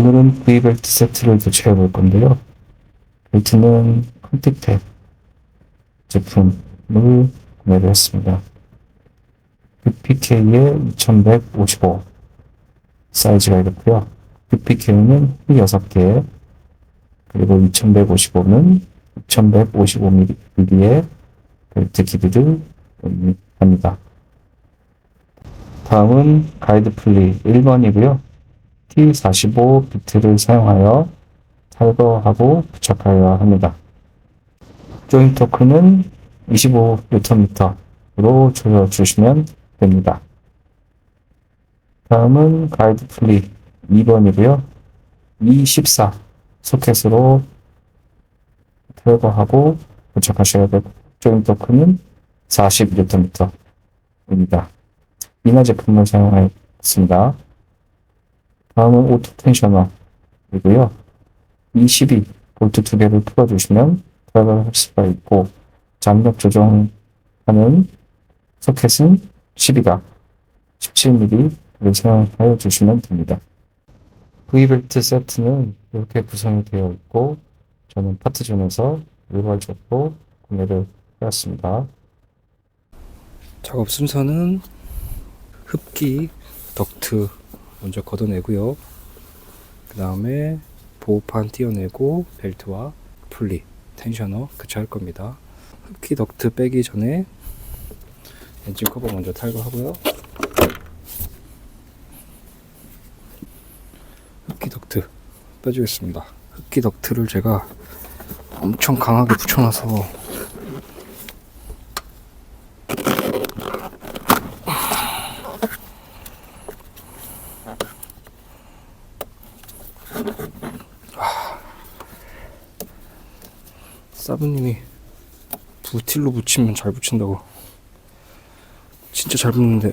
오늘은 V벨트 세트를 교체해 볼 건데요. 벨트는 컨택텍 제품을 구매를 했습니다. PPK의 2155 사이즈가 이렇고요. PPK는 6개 그리고 2155는 2155mm의 벨트 길이를 합니다. 다음은 가이드 플리 1번이고요. T45 비트를 사용하여 탈거하고 부착하여야 합니다. 조인 토크는 25Nm로 조여주시면 됩니다. 다음은 가이드 플리 2번이고요. E14 소켓으로 탈거하고 부착하셔야 되고 조인 토크는 40Nm입니다. 미나 제품을 사용하였습니다. 다음은 오토 텐셔너이고요. 22 볼트 두 개를 풀어주시면 들어갈 수가 있고 장력 조정하는 소켓은 12가 17mm를 사용하여 주시면 됩니다. V벨트 세트는 이렇게 구성이 되어 있고 저는 파트존에서 일괄적으로 구매를 하였습니다. 작업 순서는 흡기 덕트 먼저 걷어내고요. 그 다음에 보호판 띄어내고 벨트와 풀리, 텐셔너 교체할 겁니다. 흡기 덕트 빼기 전에 엔진 커버 먼저 탈거하고요. 흡기 덕트 빼주겠습니다. 흡기 덕트를 제가 엄청 강하게 붙여놔서 사부님이 부틸로 붙이면 잘 붙인다고. 진짜 잘 붙는데.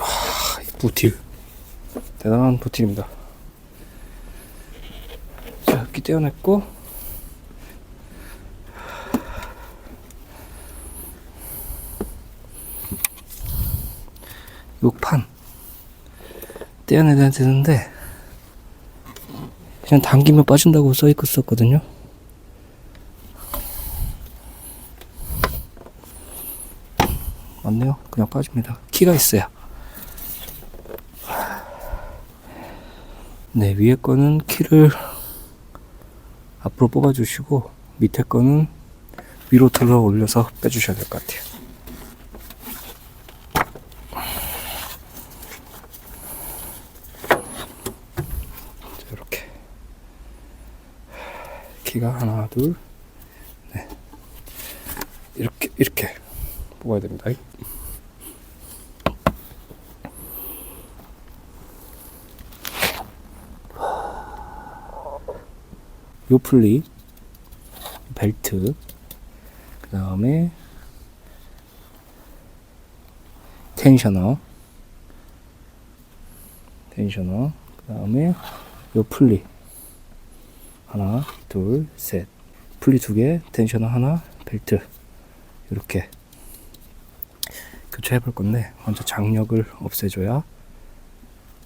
와, 이 부틸. 대단한 부틸입니다. 자 흡기 떼어냈고 요판. 떼어내야 되는데 그냥 당기면 빠진다고 써있었거든요. 맞네요. 그냥 빠집니다. 키가 있어요. 네 위에 거는 키를 앞으로 뽑아 주시고 밑에 거는 위로 들어 올려서 빼주셔야 될 것 같아요 자, 이렇게 키가 하나 둘 네. 이렇게 이렇게 뽑아야 됩니다 요 플리 벨트 그 다음에 텐셔너 텐셔너 그 다음에 요 플리 하나 둘셋. 플리 두 개 텐셔너 하나 벨트. 이렇게. 교체해 볼 건데 먼저 장력을 없애줘야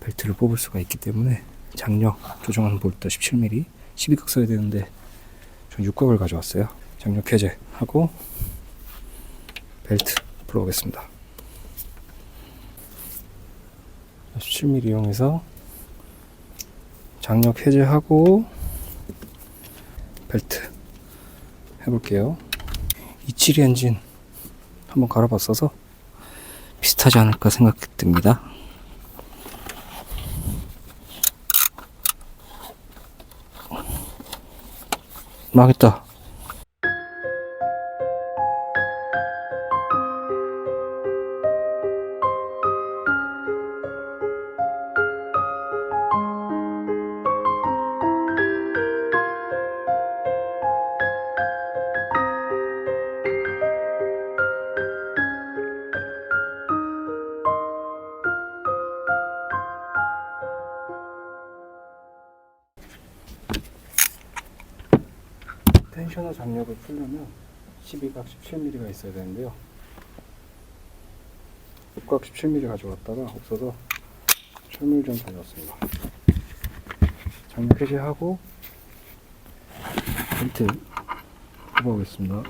벨트를 뽑을 수가 있기 때문에 장력 조정하는 볼트 17mm 12각 써야 되는데 전 6각을 가져왔어요. 장력 해제하고 벨트 풀어오겠습니다. 17mm 이용해서 장력 해제하고 벨트 해볼게요. 27 엔진 한번 갈아봤어서 비슷하지 않을까 생각됩니다. 망했다 텐셔너 장력을 풀려면 12각 17mm가 있어야 되는데요. 육각 17mm 가져왔다가 없어서 철물점 다녀왔습니다. 장력 해제하고 벨트 뽑아보겠습니다.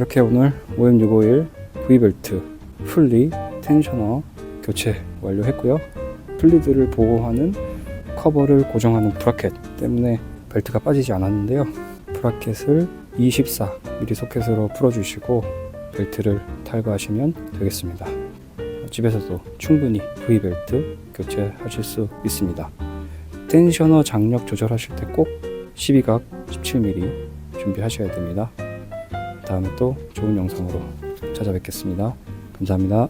이렇게 오늘 OM651 V벨트 풀리 텐셔너 교체 완료했고요. 풀리드를 보호하는 커버를 고정하는 브라켓 때문에 벨트가 빠지지 않았는데요. 브라켓을 24mm 소켓으로 풀어주시고 벨트를 탈거하시면 되겠습니다. 집에서도 충분히 V벨트 교체하실 수 있습니다. 텐셔너 장력 조절하실 때 꼭 12각 17mm 준비하셔야 됩니다. 다음에 또 좋은 영상으로 찾아뵙겠습니다. 감사합니다.